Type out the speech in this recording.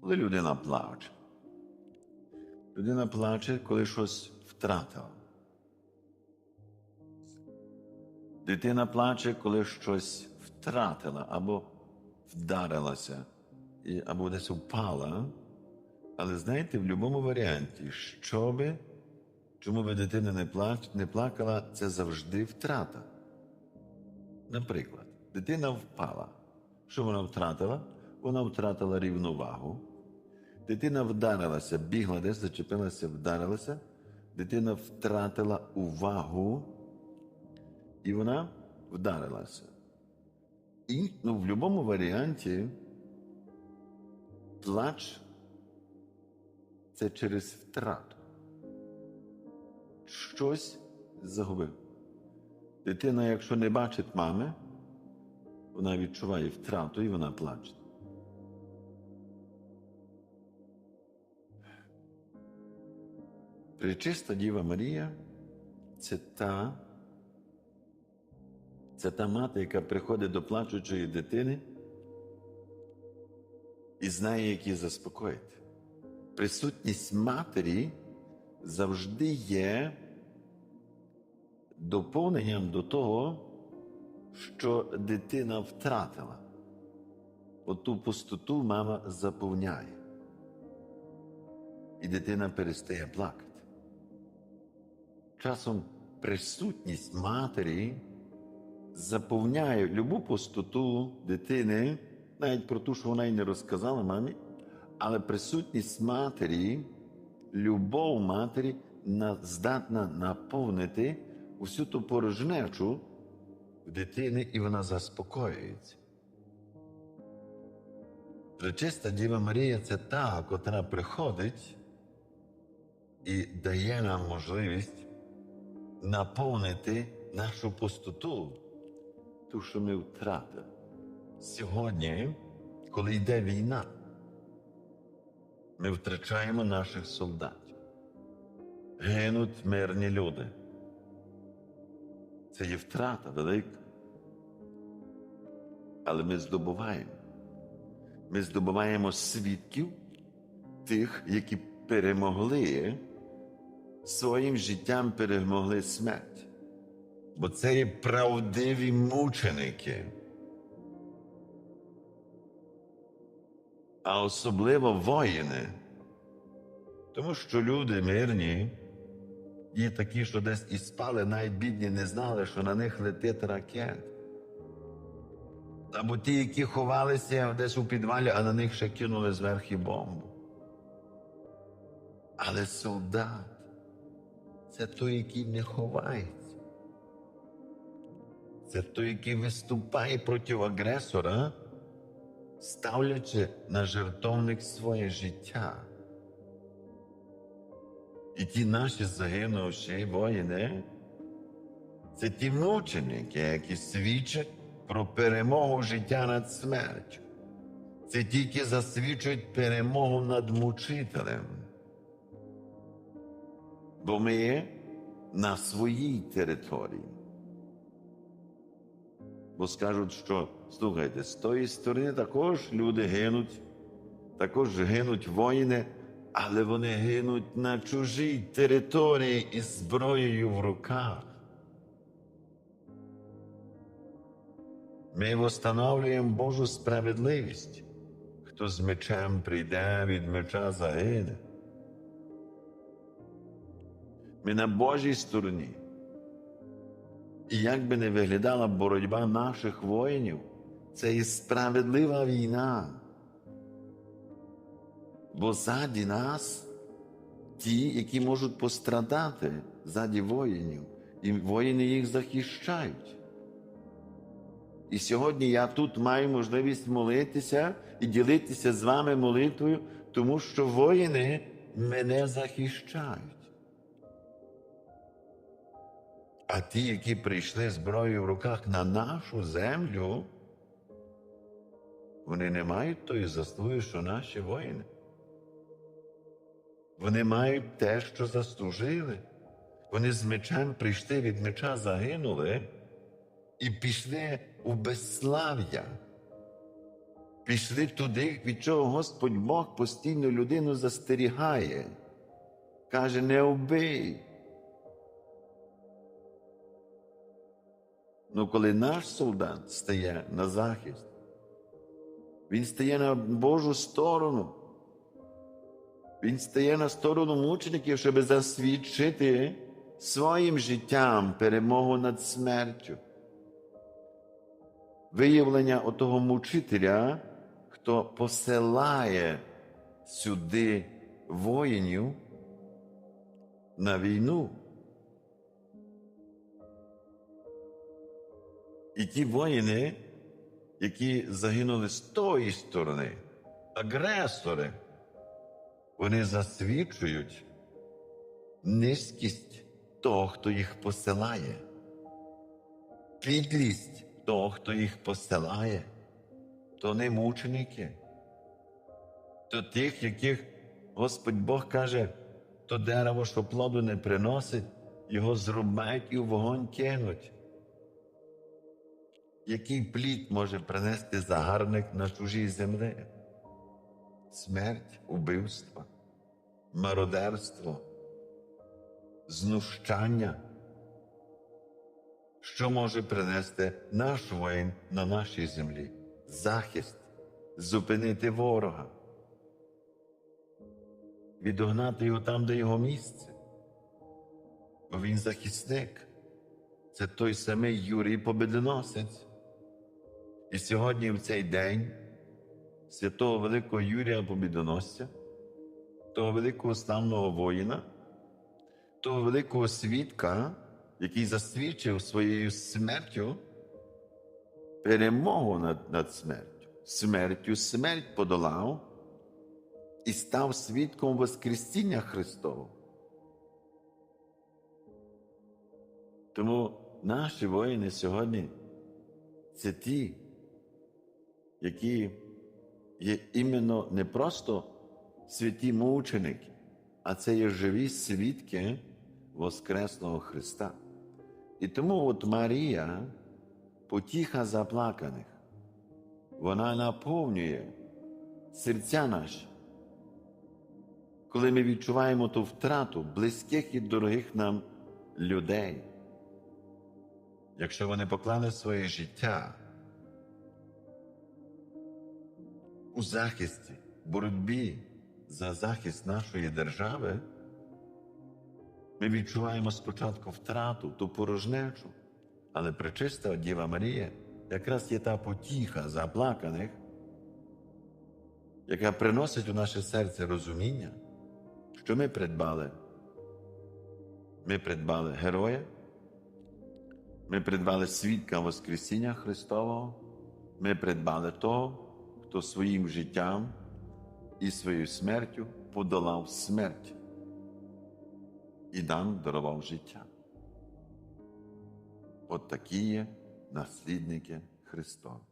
Коли людина плаче. Людина плаче, коли щось втратила. Дитина плаче, коли щось втратила або вдарилася, або десь впала. Але знаєте, в будь-якому варіанті, що би, чому би дитина не, плач, не плакала, це завжди втрата. Наприклад, дитина впала. Що вона втратила? Вона втратила рівновагу. Дитина вдарилася, бігла десь, зачепилася, вдарилася. Дитина втратила увагу, і вона вдарилася. І ну, в будь-якому варіанті плач це через втрату. Щось загубив. Дитина, якщо не бачить мами, вона відчуває втрату і вона плаче. Пречиста Діва Марія це та, це та мати, яка приходить до плачучої дитини і знає, як її заспокоїти. Присутність матері завжди є доповненням до того, що дитина втратила. Оту пустоту мама заповняє. І дитина перестає плакати. Часом присутність матері заповняє любу пустоту дитини, навіть про ту, що вона й не розказала мамі, але присутність матері, любов матері на- здатна наповнити усю ту порожнечу в дитини, і вона заспокоюється. Пречиста Діва Марія це та, котра приходить і дає нам можливість наповнити нашу пустоту, ту, що ми втратили. Сьогодні, коли йде війна, ми втрачаємо наших солдатів. Гинуть мирні люди. Це є втрата велика. Але ми здобуваємо. Ми здобуваємо свідків тих, які перемогли своїм життям перемогли смерть. Бо це є правдиві мученики. А особливо воїни. Тому що люди мирні, є такі, що десь і спали, навіть бідні не знали, що на них летить ракет. Або ті, які ховалися десь у підвалі, а на них ще кинули зверху бомбу. Але солдат це той, який не ховається. Це той, який виступає проти агресора, ставлячи на жертовник своє життя. І ті наші загинувші воїни, це ті мученики, які свідчать про перемогу життя над смертю. Це ті, які засвідчують перемогу над мучителем. Бо ми на своїй території. Бо скажуть, що слухайте, з тої сторони також люди гинуть, також гинуть воїни, але вони гинуть на чужій території із зброєю в руках. Ми встановлюємо Божу справедливість. Хто з мечем прийде, від меча загине. Ми на Божій стороні. І як би не виглядала боротьба наших воїнів, це і справедлива війна. Бо ззаді нас ті, які можуть пострадати ззаді воїнів, і воїни їх захищають. І сьогодні я тут маю можливість молитися і ділитися з вами молитвою, тому що воїни мене захищають. А ті, які прийшли зброєю в руках на нашу землю, вони не мають тої заслуги, що наші воїни. Вони мають те, що заслужили. Вони з мечем прийшли від меча, загинули і пішли у безслав'я. пішли туди, від чого Господь Бог постійно людину застерігає. Каже, не вбий. Ну, коли наш солдат стає на захист, він стає на Божу сторону. Він стає на сторону мучеників, щоб засвідчити своїм життям перемогу над смертю. Виявлення отого мучителя, хто посилає сюди воїнів на війну. І ті воїни, які загинули з тої сторони, агресори, вони засвідчують низькість того, хто їх посилає, підлість того, хто їх посилає, то не мученики, то тих, яких Господь Бог каже, то дерево, що плоду не приносить, його зрубають і в вогонь кинуть. Який плід може принести загарбник на чужій землі? Смерть, убивство, мародерство, знущання. Що може принести наш воїн на нашій землі? Захист, зупинити ворога, відогнати його там, де його місце. Бо він захисник. Це той самий Юрій Победоносець. І сьогодні, в цей день, святого Великого Юрія Побідоносця, того великого славного воїна, того великого свідка, який засвідчив своєю смертю перемогу над, над смертю. Смертю смерть подолав і став свідком Воскресіння Христового. Тому наші воїни сьогодні це ті, які є іменно не просто святі мученики, а це є живі свідки Воскресного Христа. І тому от Марія, потіха заплаканих, вона наповнює серця наші. Коли ми відчуваємо ту втрату близьких і дорогих нам людей, якщо вони поклали своє життя у захисті, боротьбі за захист нашої держави, ми відчуваємо спочатку втрату, ту порожнечу, але пречиста Діва Марія якраз є та потіха заплаканих, яка приносить у наше серце розуміння, що ми придбали. Ми придбали героя, ми придбали свідка Воскресіння Христового, ми придбали того, хто своїм життям і своєю смертю подолав смерть і нам дарував життя. От такі є наслідники Христові.